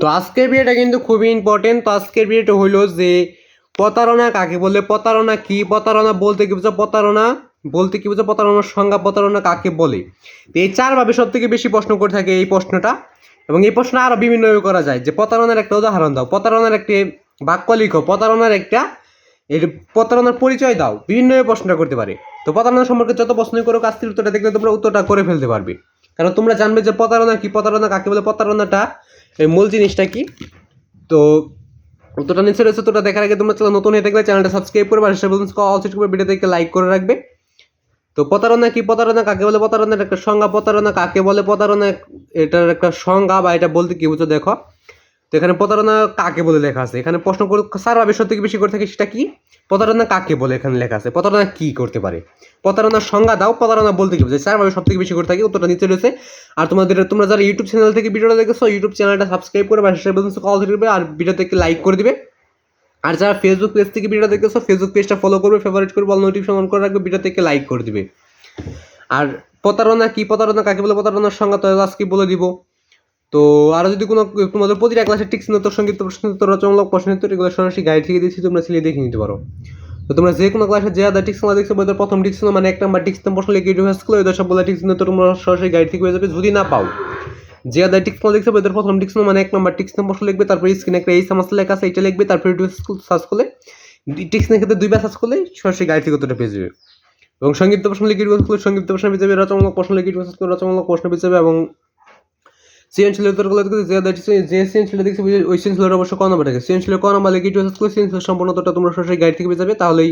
তো আজকের ভিডিওটা কিন্তু খুবই ইম্পর্টেন্ট তো আজকের ভিডিওটা হইল যে, প্রতারণা কাকে বলে? প্রতারণা কি? প্রতারণা বলতে কি বুঝো প্রতারণা বলতে কি বুঝো প্রতারণার সংজ্ঞা প্রতারণা কাকে বলে? তো এই চারভাবে সব থেকে বেশি প্রশ্ন করে থাকে এই প্রশ্নটা। এবং এই প্রশ্ন আরও বিভিন্নভাবে করা যায়। যে প্রতারণার একটা উদাহরণ দাও। প্রতারণার একটি বাক্য লিখো। প্রতারণার একটা এর প্রতারণার পরিচয় দাও। বিভিন্নভাবে প্রশ্নটা করতে পারে। তো প্রতারণা সম্পর্কে যত প্রশ্নই করো কাস্তির উত্তরটা দেখলে তোমরা উত্তরটা করে ফেলতে পারবে। কারণ তোমরা জানবে যে প্রতারণা কি? প্রতারণা কাকে বলে? প্রতারণাটা এই মূল জিনিসটা কি? তো উত্তরটা নিচে রয়েছে, উত্তরটা দেখার আগে তোমরা চ্যানেল নতুন হয়ে থাকলে চ্যানেলটা সাবস্ক্রাইব করবে আর সেটা অল সেট করবে ভিডিওতে লাইক করে রাখবে। তো প্রতারণা কি? প্রতারণা কাকে বলে? প্রতারণার একটা সংজ্ঞা। প্রতারণা কাকে বলে? প্রতারণা এটার একটা সংজ্ঞা বা এটা বলতে কি বুঝো দেখো। তো এখানে প্রতারণা কাকে বলে লেখা আছে? এখানে প্রশ্ন করে স্যার আমি থেকে বেশি করে থাকি সেটা কি? প্রতারণা কাকে বলে এখানে লেখা আছে? প্রতারণা কি করতে পারে? প্রতারণার সংজ্ঞা দাও, প্রতারণা বলতে কি বোঝায়? স্যার আমি থেকে বেশি করে থাকি? উত্তরটা নিচে রয়েছে। আর তোমাদের, তোমরা যারা ইউটিউব চ্যানেল থেকে ভিডিওটা দেখেছ, ইউটিউব চ্যানেলটা সাবস্ক্রাইব করে বা বলতে কল দিবে আর ভিডিওতে লাইক করে দিবে। আর যারা ফেসবুক পেজ থেকে ভিডিওটা দেখতেছো ফেসবুক পেজটা ফলো করবে ফেভারিট করবে অল নোটিফিকেশন অন করে রাখবে ভিডিও থেকে লাইক করে দিবে। আর প্রতারণা কি? প্রতারণা কাকে বলে? প্রতারণার সংজ্ঞা তো আজকে বলে দিব। তো আরও যদি কোনো তোমাদের প্রতিটা ক্লাসের টিক্স উত্তর সংগীত প্রশ্ন, উত্তর রচনামূলক প্রশ্ন, উত্তর, এগুলো সরাসরি গাইড থেকে দিচ্ছি, তোমরা ছেলে দেখে নিতে পারো। তো তোমরা যে কোনো ক্লাসে যে আদা টিক্স দেখছ বইদের প্রথম টিক্স মানে এক নাম্বার টিক্স প্রশ্ন লিখে স্কুল ওই সবগুলো টিক্স উত্তর তোমরা সরাসরি গাইড থেকে হয়ে যাবে, যদি না পাও। যে আদা টিক্স দেখছ বইদের প্রথম টিক্স মানে এক নাম্বার টিক্স প্রশ্ন লিখবে, তারপরে স্ক্রিনে একটা এই সমস্ত লেখা আছে এটা লিখবে, তারপরে সার্চ করলে টিক্সের ক্ষেত্রে দুইবার সার্চ করলে সরাসরি গাইড থেকে উত্তরটা পেয়ে যাবে। এবং সংক্ষিপ্ত প্রশ্ন লিখে সংক্ষিপ্ত প্রশ্ন পেয়ে যাবে রচনামূলক প্রশ্ন লিখে রচনামূলক প্রশ্ন পেয়ে যাবে, এবং সৃজনশীলের উত্তরগুলো যে যে সৃজনশীল দেখছি, ওই সৃজনশীলের অবশ্য ক নম্বর থাকে সৃজনশীলের ক নম্বর লিখে স্কুল সৃজনশীল সম্পূর্ণ তোমরা সরাসরি গাইড থেকে পেয়ে যাবে, তাহলেই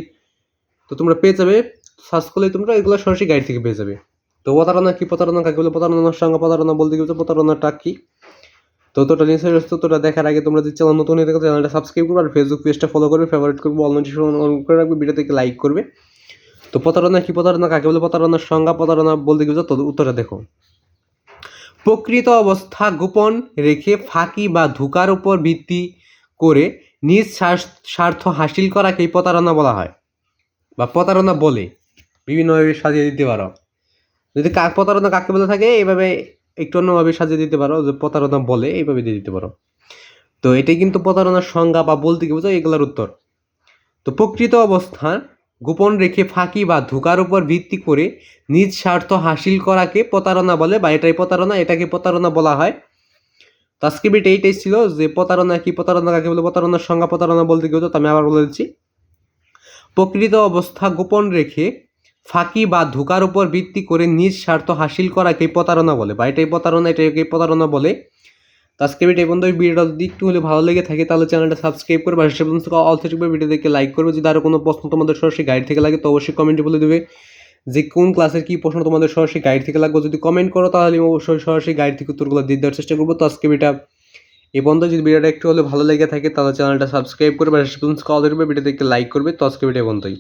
তো তোমরা পেয়ে যাবে। সার্চ করলেই তোমরা এগুলো সরাসরি গাইড থেকে পেয়ে যাবে। তো প্রতারণা কি? প্রতারণা কাকে বলে? প্রতারণার সঙ্গে প্রতারণা বলতে গেলে প্রতারণাটা কি? তো তোটা নিচে তোটা দেখার আগে তোমরা যদি চ্যানেল নতুন হয়ে থাকো চ্যানেলটা সাবস্ক্রাইব করবে আর ফেসবুক পেজটা ফলো করবে। ফেভারিট করবে অল নোটিফিকেশন অন করে রাখবে ভিডিও থেকে লাইক করবে। তো প্রতারণা কি? প্রতারণা কাকে বলে? প্রতারণার সংজ্ঞা, প্রতারণা বলতে গেলে তো উত্তরটা দেখো। প্রকৃত অবস্থা গোপন রেখে ফাঁকি বা ধোকার উপর ভিত্তি করে নিজ স্বার্থ- হাসিল করাকেই প্রতারণা বলা হয় বা প্রতারণা বলে। বিভিন্নভাবে সাজিয়ে দিতে পারো। যদি কাক প্রতারণা কাকে বলে থাকে? এইভাবে একটু অন্যভাবে সাজিয়ে দিতে পারো। যে প্রতারণা বলে, এইভাবে দিয়ে দিতে পারো। তো এটাই কিন্তু প্রতারণার সংজ্ঞা বা বলতে কি বোঝো এগুলোর উত্তর। তো প্রকৃত অবস্থান গোপন রেখে ফাঁকি বা ধোকার উপর ভিত্তি করে নিজ স্বার্থ হাসিল করাকে প্রতারণা বলে বা এটাই প্রতারণা, এটাকে প্রতারণা বলা হয়। তো আজকে বিট এইটাই ছিল যে প্রতারণা কি প্রতারণা, কাকে বলে প্রতারণার সংজ্ঞা প্রতারণা বলতে গেলে তো আমি আবার বলে দিচ্ছি। প্রকৃত অবস্থা গোপন রেখে ফাঁকি বা ধোকার উপর ভিত্তি করে নিজ স্বার্থ হাসিল করাকে প্রতারণা বলে বা এটাই প্রতারণা এটাকে প্রতারণা বলে। তো আজকে ভিডিও এই পর্যন্ত ভিডিওটা যদি একটু হলে ভালো লেগে থাকে, তাহলে চ্যানেলটা সাবস্ক্রাইব করবে। আর সে পর্যন্ত অল থেকে ভিডিও দেখে লাইক করবে। যদি আরও কোনো প্রশ্ন তোমাদের সরাসরি গাইড থেকে লাগে, তো অবশ্যই কমেন্টে বলে দেবে। যে কোন ক্লাসের কী প্রশ্ন তোমাদের সরাসরি গাইড থেকে লাগবে, যদি কমেন্ট করো, তাহলে আমি অবশ্যই সরাসরি গাইড থেকে উত্তরগুলো দিয়ে দেওয়ার চেষ্টা করব। তো আজকে ভিডিওটা এই পর্যন্ত যদি ভিডিওটা একটু হলে ভালো লেগে থাকে, তাহলে চ্যানেলটা সাবস্ক্রাইব করবে। আর সে পর্যন্ত কল দেবে ভিডিও দেখে লাইক করবে। তো আজকে ভিডিও পর্যন্তই